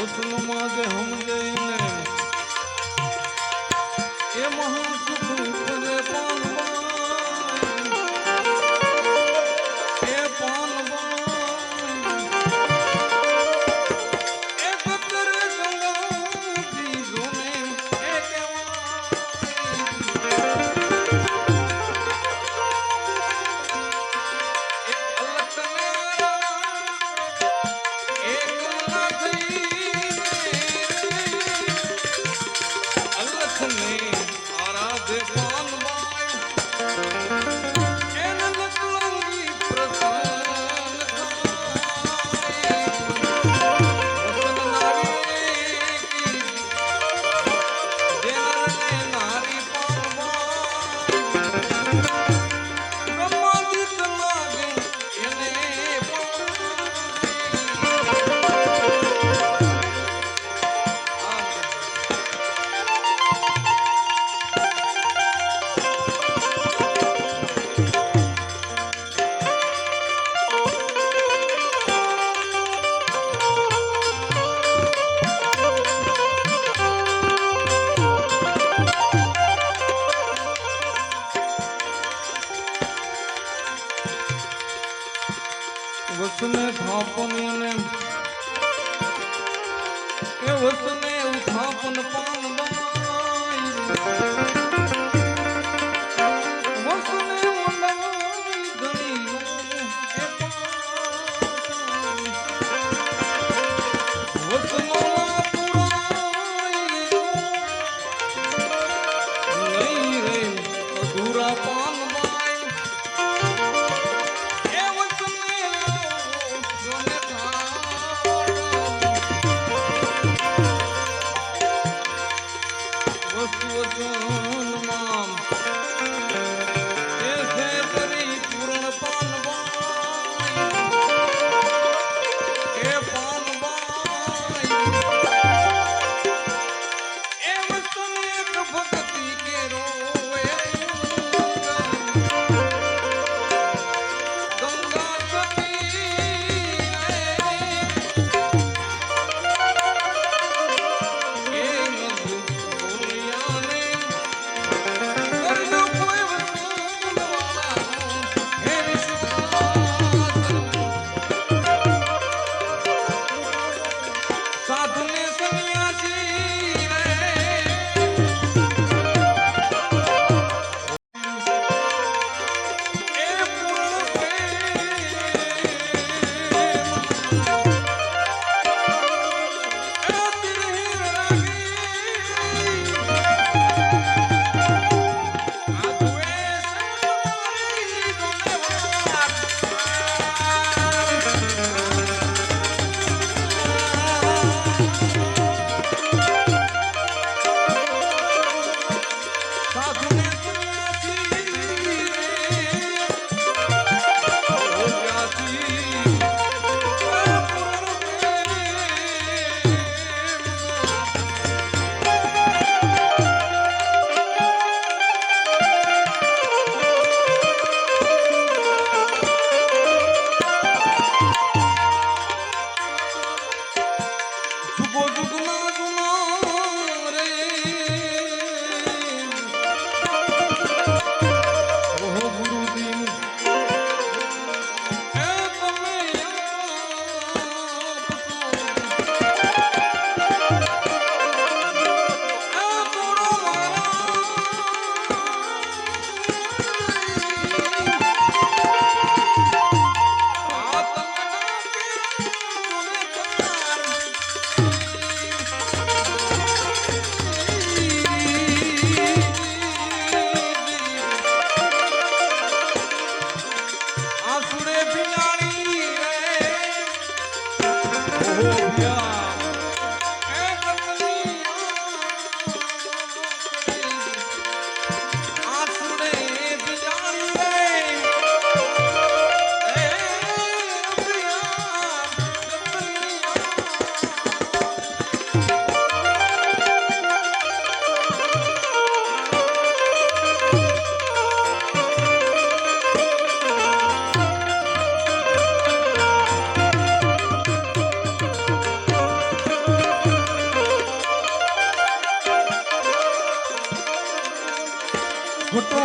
હોટલું માં જે હમ જઈને એ મહા સુખ કરે Islam. એ વસને ઉથાપન પાનવાઈ વસ્તુ વચનમાં Yeah.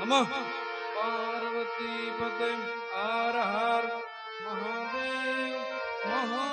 નમ. પાર્વતી પદે હર હર મહાદેવ. મહા